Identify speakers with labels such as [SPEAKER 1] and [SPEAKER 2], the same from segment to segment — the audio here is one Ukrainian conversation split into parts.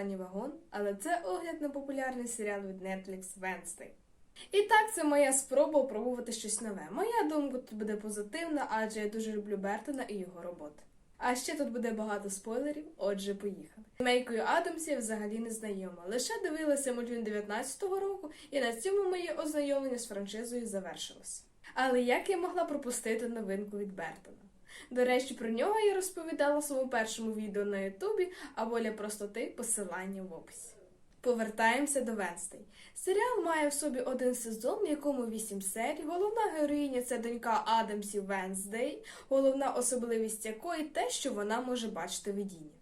[SPEAKER 1] останній вагон, але це огляд на популярний серіал від Netflix Wednesday. І так, це моя спроба пробувати щось нове. Моя думка тут буде позитивна, адже я дуже люблю Бертона і його роботи. А ще тут буде багато спойлерів, отже, поїхали. Мейкою Адамсі я взагалі не знайома. Лише дивилася мультфільм 19-го року, і на цьому моє ознайомлення з франшизою завершилося. Але як я могла пропустити новинку від Бертона? До речі, про нього я розповідала в своєму першому відео на Ютубі, або для простоти посилання в описі. Повертаємося до Венстей. Серіал має в собі один сезон, в якому вісім серій. Головна героїня це донька Адамсів Венсдей, головна особливість якої те, що вона може бачити видіння.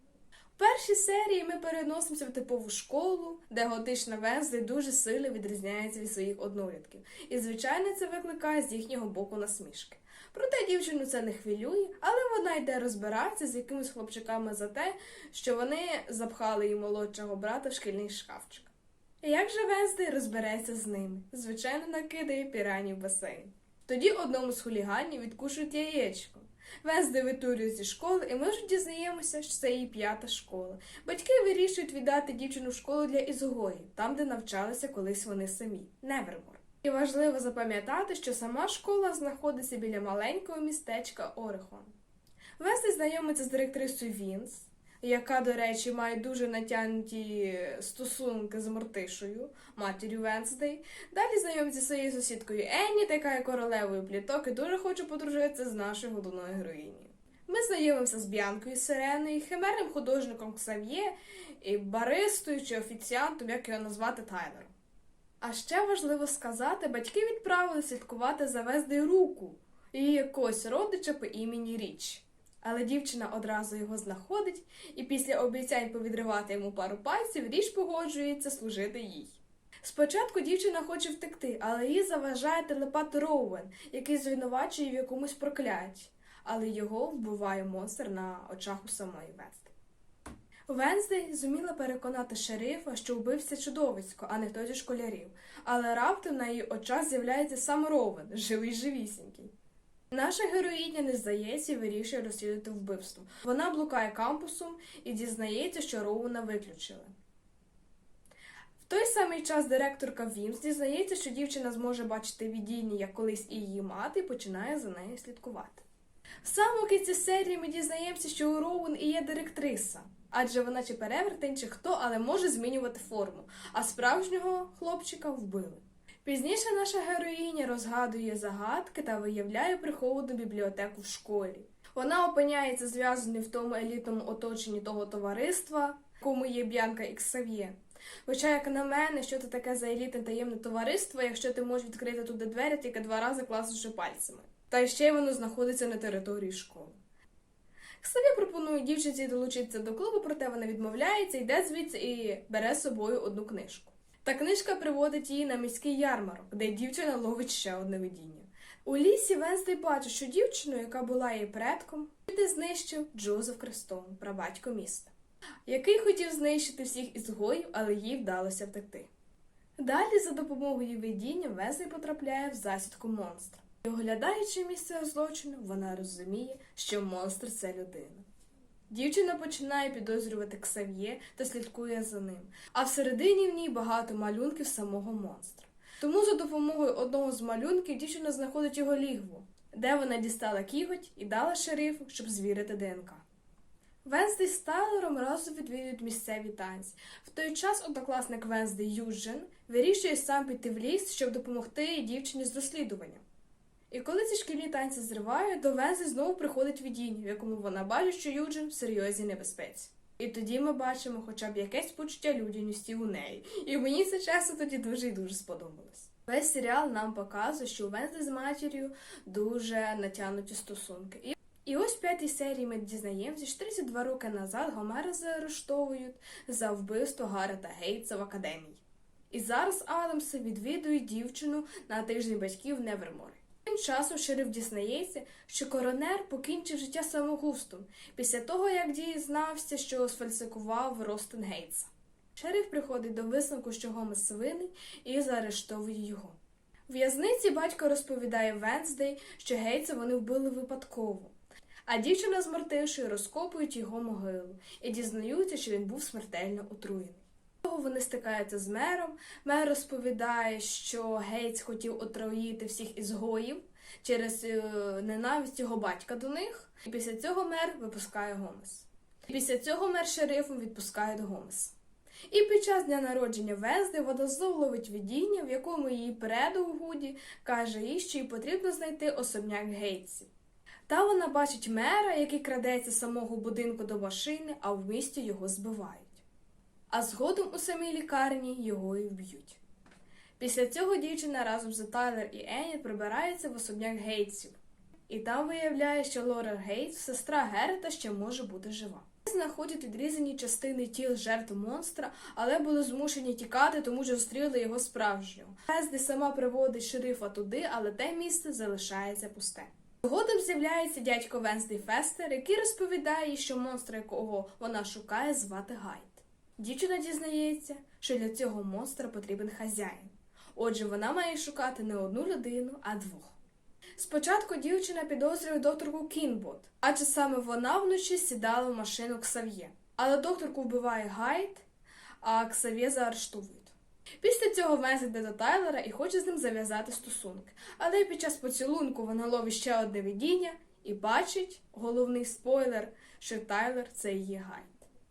[SPEAKER 1] Першій серії ми переносимося в типову школу, де готична Венсдей дуже сильно відрізняється від своїх однолітків. І, звичайно, це викликає з їхнього боку насмішки. Проте дівчину це не хвилює, але вона йде розбиратися з якимись хлопчиками за те, що вони запхали її молодшого брата в шкільний шкафчик. Як же Венздей розбереться з ними? Звичайно, накидає пірані в басейн. Тоді одному з хуліганів відкушують яєчко. Венздей витурює зі школи, і ми вже дізнаємося, що це її п'ята школа. Батьки вирішують віддати дівчину в школу для ізгоїв, там, де навчалися колись вони самі, Невермор. І важливо запам'ятати, що сама школа знаходиться біля маленького містечка Орехон. Венздей знайомиться з директрисою Вінс, яка, до речі, має дуже натягнуті стосунки з Мортишою, матір'ю Венсдей. Далі знайомиться зі своєю сусідкою Енні, така є королевою пліток, і дуже хоче подружитися з нашою головною героїнею. Ми знайомимося з Б'янкою Сиреною, химерним художником Ксав'є, і баристою чи офіціантом, як його назвати Тайлером. А ще важливо сказати, батьки відправили слідкувати за Вездею руку і якогось родича по імені Річ. Але дівчина одразу його знаходить, і після обіцянь повідривати йому пару пальців, річ погоджується служити їй. Спочатку дівчина хоче втекти, але їй заважає телепат Роуен, який звинувачує в якомусь прокляті, але його вбиває монстр на очах у самої Венсти. Венздей зуміла переконати шерифа, що вбився чудовисько, а не хтось зі школярів, але раптом на її очах з'являється сам Ровен, живий живісінький. Наша героїня не здається і вирішує розслідувати вбивство. Вона блукає кампусом і дізнається, що Роуна виключили. В той самий час директорка Вімс дізнається, що дівчина зможе бачити видіння, як колись і її мати, і починає за нею слідкувати. В самому кінці серії ми дізнаємося, що у Роуен і є директриса, адже вона чи перевертень, чи хто, але може змінювати форму, а справжнього хлопчика вбили. Пізніше наша героїня розгадує загадки та виявляє приховану бібліотеку в школі. Вона опиняється зв'язаною в тому елітному оточенні того товариства, кому є Б'янка і Ксав'є. Хоча, як на мене, що це таке за елітне таємне товариство, якщо ти можеш відкрити туди двері тільки два рази класнувши пальцями. Та ще й воно знаходиться на території школи. Ксав'є пропонує дівчинці долучитися до клубу, проте вона відмовляється, йде звідси і бере з собою одну книжку. Та книжка приводить її на міський ярмарок, де дівчина ловить ще одне видіння. У лісі Венстей бачить, що дівчину, яка була її предком, де знищив Джозеф Крестон, прабатько міста, який хотів знищити всіх ізгоїв, але їй вдалося втекти. Далі, за допомогою видіння, Венстей потрапляє в засідку монстра. І оглядаючи місце злочину, вона розуміє, що монстр це людина. Дівчина починає підозрювати Ксав'є та слідкує за ним, а всередині в ній багато малюнків самого монстра. Тому за допомогою одного з малюнків дівчина знаходить його лігво, де вона дістала кіготь і дала шерифу, щоб звірити ДНК. Венздей з Тайлером разом відвідують місцеві танці. В той час однокласник Венздей Юджин вирішує сам піти в ліс, щоб допомогти дівчині з розслідуванням. І коли ці шкільні танці зривають, до Вензи знову приходить видіння, в якому вона бачить, що Юджин в серйозній небезпеці. І тоді ми бачимо хоча б якесь почуття людяності у неї. І мені це чесно тоді дуже і дуже сподобалось. Весь серіал нам показує, що у Вензи з матір'ю дуже натягнуті стосунки. І і ось в п'ятій серії ми дізнаємося, що 32 роки назад Гомера заарештовують за вбивство Гарета Гейтса в академії. І зараз Адамси відвідують дівчину на тиждень батьків в Неверморі. Часом шериф дізнається, що коронер покінчив життя самогустом після того, як дізнався, що сфальсифікував Ростен Гейтса. Шериф приходить до висновку, що Гомес свинний, і заарештовує його. В в'язниці батько розповідає Венздей, що Гейтса вони вбили випадково. А дівчина з Мартишею розкопують його могилу і дізнаються, що він був смертельно отруєний. Вони стикаються з мером. Мер розповідає, що Гейтс хотів отруїти всіх ізгоїв через е, ненависть його батька до них. І після цього мер випускає Гомес. І після цього мер шерифом відпускає Гомес. І під час дня народження Везди вона знову ловить видіння, в якому її предок Гуді каже їй, що їй потрібно знайти особняк Гейтсів. Та вона бачить мера, який крадеться з самого будинку до машини, а в місті його збивають. А згодом у самій лікарні його і вб'ють. Після цього дівчина разом з Тайлер і Енні прибирається в особняк Гейтсів. І там виявляє, що Лора Гейтс, сестра Герета, ще може бути жива. Знаходять відрізані частини тіл жертв монстра, але були змушені тікати, тому що зустріли його справжнього. Везди сама приводить шерифа туди, але те місце залишається пусте. Згодом з'являється дядько Венсдей Фестер, який розповідає, що монстра, якого вона шукає, звати Гайд. Дівчина дізнається, що для цього монстра потрібен хазяїн. Отже, вона має шукати не одну людину, а двох. Спочатку дівчина підозрює докторку Кінбот, адже саме вона вночі сідала в машину Ксав'є. Але докторку вбиває Гайд, а Ксав'є заарештовують. Після цього Венс йде до Тайлера і хоче з ним зав'язати стосунки. Але під час поцілунку вона ловить ще одне видіння і бачить головний спойлер, що Тайлер це її Гайд.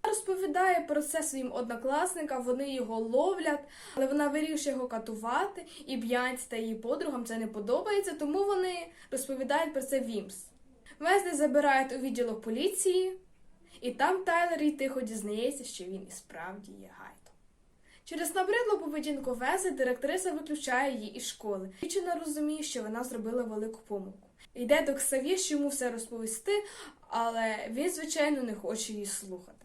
[SPEAKER 1] Розповідає про це своїм однокласникам, вони його ловлять, але вона вирішує його катувати, і Б'янці та її подругам це не подобається, тому вони розповідають про це Вімс. Везли забирають у відділок поліції, і там Тайлер і тихо дізнається, що він і справді є гайдом. Через набридлу поведінку Вези директриса виключає її із школи. Дівчина розуміє, що вона зробила велику помилку. Йде до Ксав'є, що йому все розповісти, але він, звичайно, не хоче її слухати.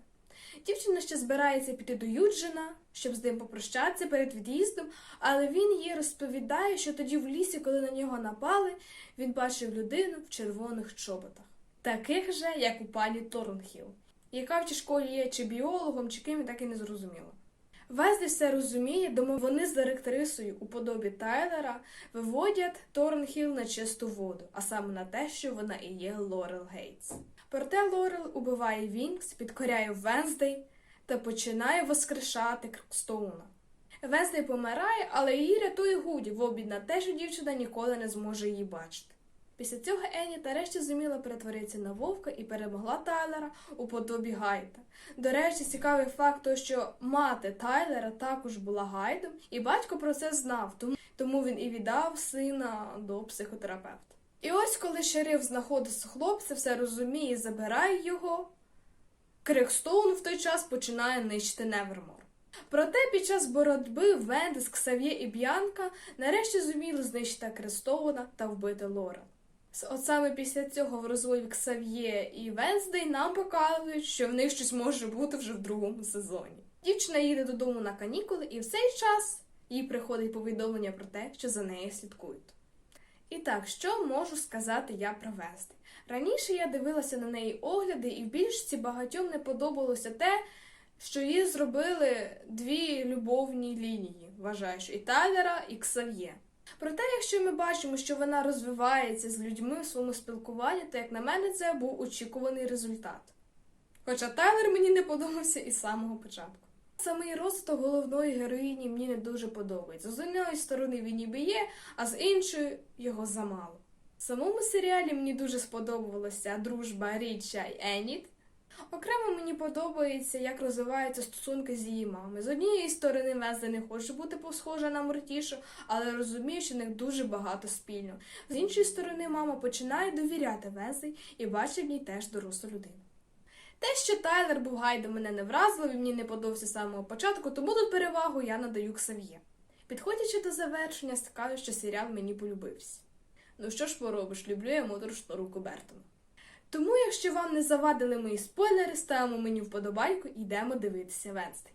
[SPEAKER 1] Дівчина ще збирається піти до Юджина, щоб з ним попрощатися перед від'їздом, але він їй розповідає, що тоді в лісі, коли на нього напали, він бачив людину в червоних чоботах, таких же, як у пані Торнхіл, яка в тій школі є чи біологом, чи ким, так і не зрозуміло. Везлі все розуміє, тому вони з директрисою у подобі Тайлера виводять Торнхіл на чисту воду, а саме на те, що вона і є Лорел Гейтс. Проте Лорел убиває Вінкс, підкоряє Венздей та починає воскрешати Крокстоуна. Венздей помирає, але її рятує Гуді в обід на те, що дівчина ніколи не зможе її бачити. Після цього Енні нарешті зуміла перетворитися на вовка і перемогла Тайлера у подобі Гайда. До речі, цікавий факт, то, що мати Тайлера також була гайдом, і батько про це знав, тому, він і віддав сина до психотерапевта. І ось коли шериф знаходить хлопця, все розуміє і забирає його, Крикстоун в той час починає нищити Невермор. Проте під час боротьби Вендес, Ксав'є і Б'янка нарешті зуміли знищити Крестована та вбити Лора. От саме після цього в розмові Ксав'є і Венздей нам показують, що в них щось може бути вже в другому сезоні. Дівчина їде додому на канікули, і в цей час їй приходить повідомлення про те, що за нею слідкують. І так, що можу сказати я про Венздей? Раніше я дивилася на неї огляди, і в більшості багатьом не подобалося те, що її зробили дві любовні лінії, вважаю, що і Тайлера, і Ксав'є. Проте, якщо ми бачимо, що вона розвивається з людьми в своєму спілкуванні, то, як на мене, це був очікуваний результат. Хоча Тайлер мені не подобався із самого початку. Самий розвиток головної героїні мені не дуже подобається. З однієї сторони він ніби є, а з іншої його замало. В самому серіалі мені дуже сподобалася дружба Річа і Еніт. Окремо мені подобається, як розвиваються стосунки з її мамою. З однієї сторони, Везда не хоче бути схожа на Мортішу, але розуміє, що в них дуже багато спільного. З іншої сторони, мама починає довіряти Везі і бачить в ній теж дорослу людину. Те, що Тайлер був гайдом, мене не вразило, він мені не подобався з самого початку, тому тут перевагу я надаю Ксав'є. Підходячи до завершення, скажу, що серіал мені полюбився. Ну що ж поробиш, люблю я моторошну руку Бертона. Тому, якщо вам не завадили мої спойлери, ставимо мені вподобайку і йдемо дивитися Венстей.